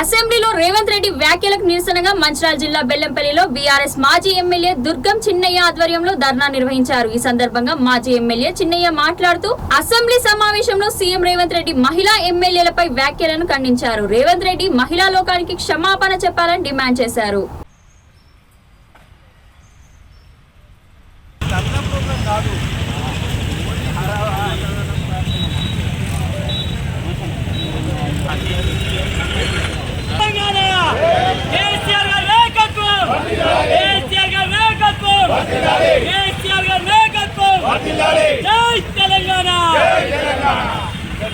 అసెంబ్లీలో రేవంత్ రెడ్డి వ్యాఖ్యలకు నిరసనగా మంచిరాల జిల్లా బెల్లంపల్లిలో బీఆర్ఎస్ మాజీ ఎమ్మెల్యే దుర్గం చిన్నయ్య ఆధ్వర్యంలో ధర్నా నిర్వహించారు. ఈ సందర్భంగా మాజీ ఎమ్మెల్యే చిన్నయ్య మాట్లాడుతూ అసెంబ్లీ సమావేశంలో సీఎం రేవంత్ రెడ్డి మహిళా ఎమ్మెల్యేలపై వ్యాఖ్యలను ఖండించారు. రేవంత్ రెడ్డి మహిళా లోకానికి క్షమాపణ చెప్పాలని డిమాండ్ చేశారు తెలంగాణ కేసీఆర్ గారి నాయకత్వం కేసీఆర్ గారి నాయకత్వం కేసీఆర్ గారి నాయకత్వం జై తెలంగాణ కేసీఆర్ గారి నాయకత్వం కేసీఆర్ గారి నాయకత్వం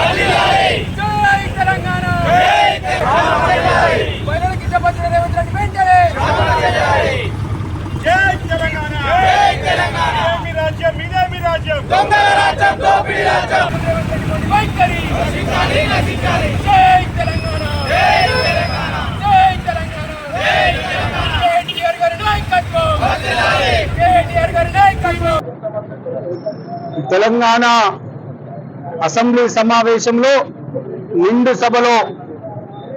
జై తెలంగాణ మహిళలకి చెప్పొచ్చిన రేవంత్ రెడ్డి వెంటనే జై తెలంగాణ జై తెలంగాణ మీ రాజ్యం మీదే మీ రాజ్యం దొంగల రాజ్యం దోపిడీ రాజ్యం రేవంత్ రెడ్డి మోడీ వైఖరి జై తెలంగాణ జై తెలంగాణ జై తెలంగాణ జై తెలంగాణ కేటీఆర్ గారి నాయకత్వం కేటీఆర్ గారి నాయకత్వం తెలంగాణ అసెంబ్లీ సమావేశంలో నిండు సభలో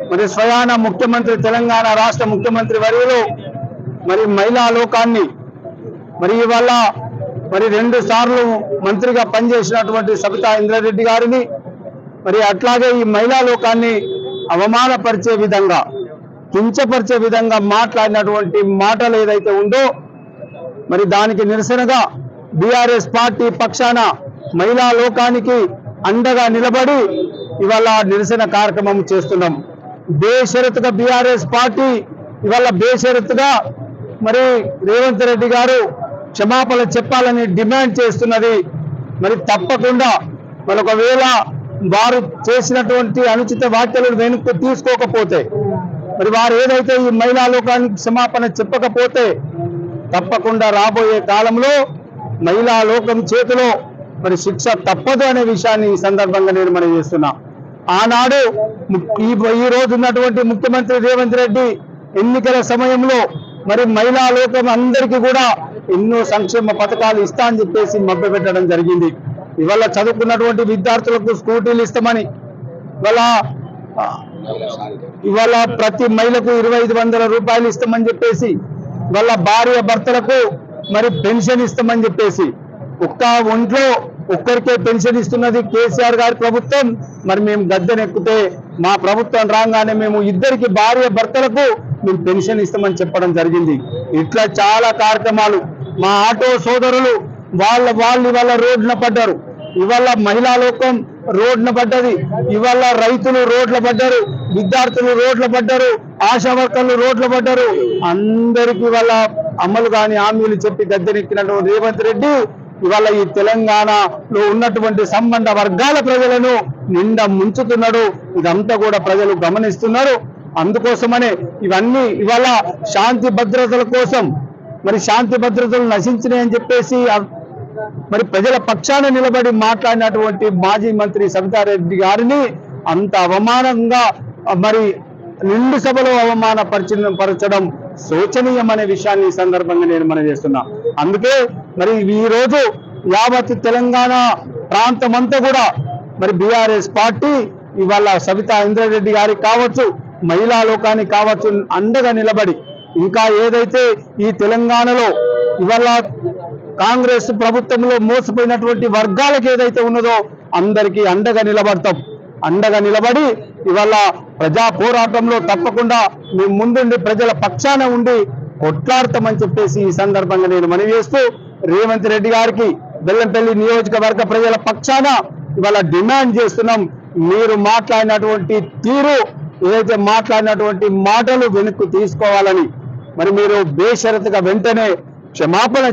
మరి స్వయాన ముఖ్యమంత్రి తెలంగాణ రాష్ట్ర ముఖ్యమంత్రి వర్యులు మరి మహిళా లోకాన్ని మరి ఇవాళ మరి రెండు సార్లు మంత్రిగా పనిచేసినటువంటి సబితా ఇంద్రారెడ్డి గారిని మరి అట్లాగే ఈ మహిళా లోకాన్ని అవమానపరిచే విధంగా కించపరిచే విధంగా మాట్లాడినటువంటి మాటలు ఏదైతే ఉందో మరి దానికి నిరసనగా బీఆర్ఎస్ పార్టీ పక్షాన మహిళా లోకానికి అండగా నిలబడి ఇవాళ నిరసన కార్యక్రమం చేస్తున్నాం. బేషరతుగా బీఆర్ఎస్ పార్టీ ఇవాళ బేషరతుగా మరి రేవంత్ రెడ్డి గారు క్షమాపణ చెప్పాలని డిమాండ్ చేస్తున్నది. మరి తప్పకుండా మరి ఒకవేళ వారు చేసినటువంటి అనుచిత వ్యాఖ్యలను వెనుక తీసుకోకపోతే మరి వారు ఏదైతే ఈ మహిళా లోకానికి క్షమాపణ చెప్పకపోతే తప్పకుండా రాబోయే కాలంలో మహిళా లోకం చేతిలో మరి శిక్ష తప్పదు అనే విషయాన్ని ఈ సందర్భంగా నేను మనం చేస్తున్నా. ఆనాడు ఈ ఈ రోజు ఉన్నటువంటి ముఖ్యమంత్రి రేవంత్ రెడ్డి ఎన్నికల సమయంలో మరి మహిళా లోకం అందరికీ కూడా ఎన్నో సంక్షేమ పథకాలు ఇస్తా అని చెప్పేసి మభ్యపెట్టడం జరిగింది. ఇవాళ చదువుకున్నటువంటి విద్యార్థులకు స్కూటీలు ఇస్తామని ఇవాళ ఇవాళ ప్రతి మహిళకు ఇరవై ఐదు వందల రూపాయలు ఇస్తామని చెప్పేసి వాళ్ళ భార్య భర్తలకు మరి పెన్షన్ ఇస్తామని చెప్పేసి ఒక్క ఒంట్లో ఒక్కరికే పెన్షన్ ఇస్తున్నది కేసీఆర్ గారి ప్రభుత్వం. మరి మేము గద్దెనెక్కితే మా ప్రభుత్వం రాగానే మేము ఇద్దరికి భార్య భర్తలకు మేము పెన్షన్ ఇస్తామని చెప్పడం జరిగింది. ఇట్లా చాలా కార్యక్రమాలు. మా ఆటో సోదరులు వాళ్ళ వాళ్ళు ఇవాళ రోడ్డున పడ్డారు. ఇవాళ మహిళా లోకం రోడ్డున పడ్డది. ఇవాళ రైతులు రోడ్ల పడ్డారు. విద్యార్థులు రోడ్ల పడ్డారు. ఆశా వర్కర్లు రోడ్ల పడ్డారు. అందరికి ఇవాళ అమలు కాని హామీలు చెప్పి గద్దెనెక్కినటువంటి రేవంత్ రెడ్డి ఇవాళ ఈ తెలంగాణలో ఉన్నటువంటి సంబంధ వర్గాల ప్రజలను నిండా ముంచుతున్నాడు. ఇదంతా కూడా ప్రజలు గమనిస్తున్నారు. అందుకోసమనే ఇవన్నీ ఇవాళ శాంతి భద్రతల కోసం మరి శాంతి భద్రతలు నశించినాయని చెప్పేసి మరి ప్రజల పక్షాన నిలబడి మాట్లాడినటువంటి మాజీ మంత్రి సవితారెడ్డి గారిని అంత అవమానంగా మరి నిండు సభలో అవమానపరిచిన పరచడం శోచనీయమనే విషయాన్ని ఈ సందర్భంగా నేను మనం చేస్తున్నా. అందుకే మరి ఈ రోజు యావత్ తెలంగాణ ప్రాంతమంతా కూడా మరి బీఆర్ఎస్ పార్టీ ఇవాళ సబితా ఇంద్రారెడ్డి గారికి కావచ్చు మహిళా లోకానికి కావచ్చు అండగా నిలబడి ఇంకా ఏదైతే ఈ తెలంగాణలో ఇవాళ కాంగ్రెస్ ప్రభుత్వంలో మోసపోయినటువంటి వర్గాలకు ఏదైతే ఉన్నదో అందరికీ అండగా నిలబడతాం. అండగా నిలబడి ఇవాళ ప్రజా పోరాటంలో తప్పకుండా మేము ముందుండి ప్రజల పక్షాన ఉండి కొట్లాడతామని చెప్పేసి ఈ సందర్భంగా నేను మనవి చేస్తూ రేవంత్ రెడ్డి గారికి బెల్లంపల్లి నియోజకవర్గ ప్రజల పక్షాన ఇవాళ డిమాండ్ చేస్తున్నాం. మీరు మాట్లాడినటువంటి తీరు ఏదైతే మాట్లాడినటువంటి మాటలు వెనక్కు తీసుకోవాలని. మరి మీరు బేషరతుగా వెంటనే క్షమాపణ